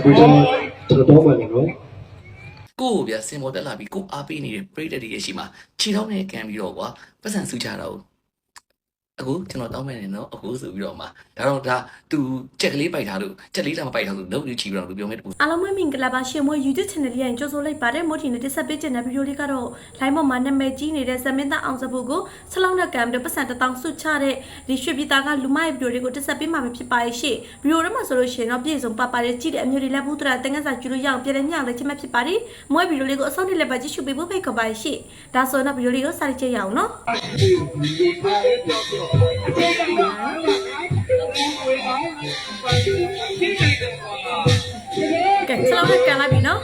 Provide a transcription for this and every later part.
အခုကျွန်တော်ကျွန်တော်တော့မှလည်းနော်ကိုယ့်ကိုဗျစင်ပေါ်တက်လာပြီးကိုအားပေးနေတဲ့ပရိသတ်တွေရဲ့ရှိမှာခြေထောက်နဲ့ကန်ပြီးတော့ကွာပတ်စံဆူချတာကို အခုကျွန်တော်တောင်းမယ်နေနော်အခုဆိုပြီးတော့မှဒါတော့ဒါသူကြက်ကလေးပိုက်ထားလို့ကြက်လေးလာမပိုက်ထားလို့လုံးဝချီပြီးတော့လူပြောမဲတူအားလုံးပဲမင်္ဂလာပါရှင်မွေ YouTube channel လေးရင်ကြိုဆိုလိုက်ပါတယ်မို့ဒီနေ့တက်ဆက်ပေးခြင်းတဲ့ဗီဒီယိုလေးကတော့ line ပေါ်မှာနာမည်ကြီးနေတဲ့ဇမင်းသားအောင်စဖို့ကိုဆလောင်းနဲ့ကံပြီးပတ်စံတစ်တောင်းဆွချတဲ့ဒီရွှေပြည်သားကလူမရဲ့ဗီဒီယိုလေးကိုတက်ဆက်ပေးမှာဖြစ်ပါရဲ့ရှင့်ဗီဒီယိုထဲမှာဆိုလို့ရှိရင်တော့ပြည့်စုံပါပါတယ်ကြည့်တဲ့အမျိုးတွေလည်းဘူးတရာတင်ငန်းစာကျူလို့ရအောင်ပြည်လည်းညောင်းလည်းချင်မှဖြစ်ပါတယ်မွေဗီဒီယိုလေးကိုအဆုံးထိလည်းပါကြည့်ရှုပေးဖို့ဖိတ်ခေါ်ပါရဲ့ရှင့်ဒါဆိုတော့ဗီဒီယိုလေးကိုစလိုက်ကြရအောင်နော်ကဲဆလောင်းနဲ့ကန်လိုက်ပြီနော်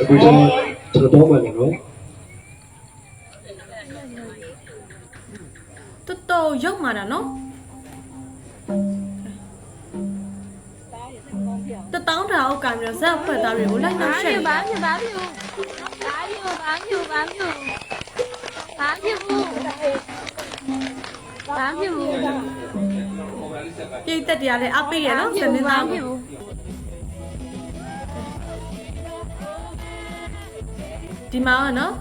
အခုကျွန်တော်ကျွန်တော်တော့မှလည်းနော်တော်တော်ရောက်มาတာနော်တတောင်းတာအောက်ကမျိုးဇက်ဖွဲ့သားတွေကိုလိုက်ဘာနောက်ရှက်ဖြစ်နေဘာဖြစ် ဘာဖြစ်ဘာဖြစ်ဘာဖြစ်ဘာဖြစ်ဘာဖြစ်ဘူးဘာဖြစ်ဘူးပြိတ်သက်တရားလည်းအပိတ်ရနော်ဇမင်းဘာသားဖြစ်ဘူးဒီမှာကနော်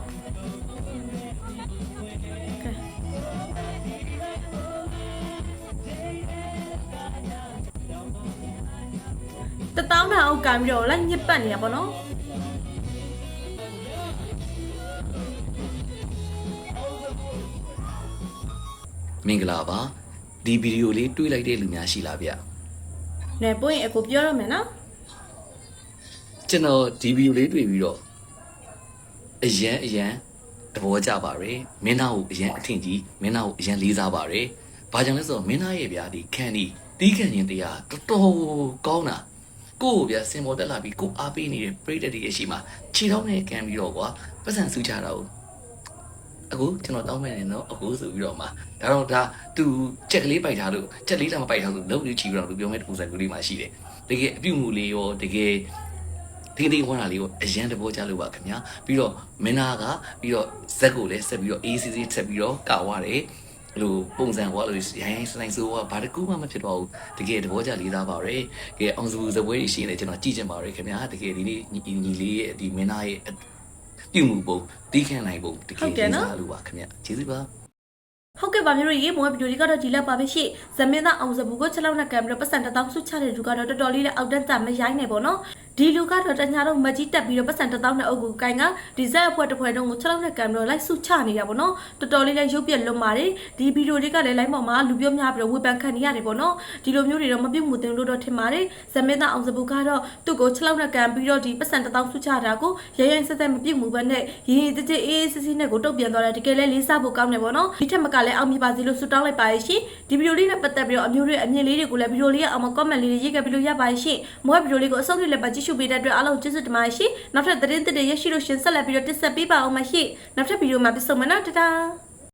တတောင်းတာအောက်ကမျိုးတော့လိုက်ညစ်ပတ်နေရပါတော့ မင်္ဂလာပါဒီဗီဒီယိုလေးတွေးလိုက်တဲ့လူများရှိလားဗျနဲပွင့်အကိုပြောရမယ်နော်ကျွန်တော်ဒီဗီဒီယိုလေးတွေ့ပြီးတော့အရန်အရန်သဘောကျပါရယ်မင်းသားကိုအရန်အထင်ကြီးမင်းသားကိုအရန်လေးစားပါရယ်ဘာကြောင့်လဲဆိုတော့မင်းသားရဲ့ဗျာဒီခန်ဒီတီးခန်ရင်တရားတော်တော်ကောင်းတာကိုယ့်ကိုဗျာစင်ပေါ်တက်လာပြီးကိုအားပေးနေတဲ့ပရိသတ်တွေရဲ့ရှိမှာခြေထောက်နဲ့ကန်ပြီးတော့ကွာပတ်စံဆူချတာကို အခုကျွန်တော်တောင်းမယ်နေနော်အခုဆိုပြီးတော့မှဒါတော့ဒါသူကြက်ကလေးပိုက်ထားလို့ကြက်လေးလာမပိုက်ထားလို့လုံးဝချီပြီးတော့လူပြောမဲ့ပုံစံမျိုးလေးမှရှိတယ်တကယ်အပြုတ်မှုလေးရောတကယ်ဒီဒီဝါနာလေးကိုအရန်တဘောကြလို့ပါခင်ဗျာပြီးတော့မင်းသားကပြီးတော့ဇက်ကိုလည်းဆက်ပြီးတော့ ACC ဆက်ပြီးတော့ကာဝရတယ်အဲ့လိုပုံစံဟောလို့ရိုင်းရိုင်းဆိုင်ဆိုတော့ဘာတကူမှမဖြစ်တော့ဘူးတကယ်တဘောကြလေးသားပါရယ်ကဲအောင်စုဇပွဲရှိနေကျွန်တော်ကြည့်ချင်ပါရယ်ခင်ဗျာတကယ်ဒီနေ့ညီညီလေးရဲ့ဒီမင်းသားရဲ့ ပြုမှုပုံတီးခန့်နိုင်ပုံတကယ်လေးစားလို့ပါခင်ဗျာကျေးဇူးပါဟုတ်ကဲ့ပါမျိုးရေးမောဗီဒီယိုလေးကတော့ဒီလောက်ပါပဲရှင့်ဇမင်းသားအောင်စဘူးကိုချက်လောက်နဲ့ကံပြီးတော့ပတ်စံတစ်တောင်းဆုချတဲ့လူကတော့တော်တော်လေးနဲ့အောက်တက်တာမရိုင်းနေပေါ့နော် ဒီလူကတော့တညာတော့မကြီးတက်ပြီးတော့ပတ်စံတစ်တောင်းနဲ့အုပ်ကိုကိုင်ကဒီဇက်အဖွဲတစ်ဖွဲတုံးကိုချက်လောက်နဲ့ကံပြီးတော့လိုက်ဆုချနေတာပေါ့နော်တော်တော်လေးလည်းရုပ်ပြက်လွန်ပါတယ်ဒီဗီဒီယိုလေးကလည်း line ပေါ်မှာလူပြောများပြီးတော့ဝေဖန်ခံနေရတယ်ပေါ့နော်ဒီလိုမျိုးတွေတော့မပြုတ်မှုတင်လို့တော့ထင်ပါတယ်ဇမင်းသားအောင်စဘူးကတော့သူ့ကိုချက်လောက်နဲ့ကံပြီးတော့ဒီပတ်စံတစ်တောင်းဆုချတာကိုရရင်ဆက်ဆက်မပြုတ်မှုပဲနဲ့ရင်းရင်းတည်းအေးအေးစစ်စစ်နဲ့ကိုတုတ်ပြန်သွားတယ်တကယ်လည်းလေးစားဖို့ကောင်းတယ်ပေါ့နော်ဒီထက်မကလည်းအောင်မြင်ပါစေလို့ဆုတောင်းလိုက်ပါရဲ့ရှင်ဒီဗီဒီယိုလေးနဲ့ပတ်သက်ပြီးတော့အမျိုးတွေအမြင်လေးတွေကိုလည်းဗီဒီယိုလေးရဲ့အောက်မှာ comment လေးတွေရေးခဲ့ပြီးလို့ရပါရဲ့ရှင်မောဗီဒီယိုလေးကိုအဆုံးထိလည်းပါကြည့်ရှုပေးတဲ့အတွက်အားလုံးကျေးဇူးတင်ပါတယ်ရှင်နောက်ထပ်သတင်းသစ်တွေရရှိလို့ရှင်ဆက်လက်ပြီးတော့တင်ဆက်ပေးပါအောင်ပါရှင်နောက်ထပ်ဗီဒီယိုမှာပြန်ဆုံမယ်နော်တတား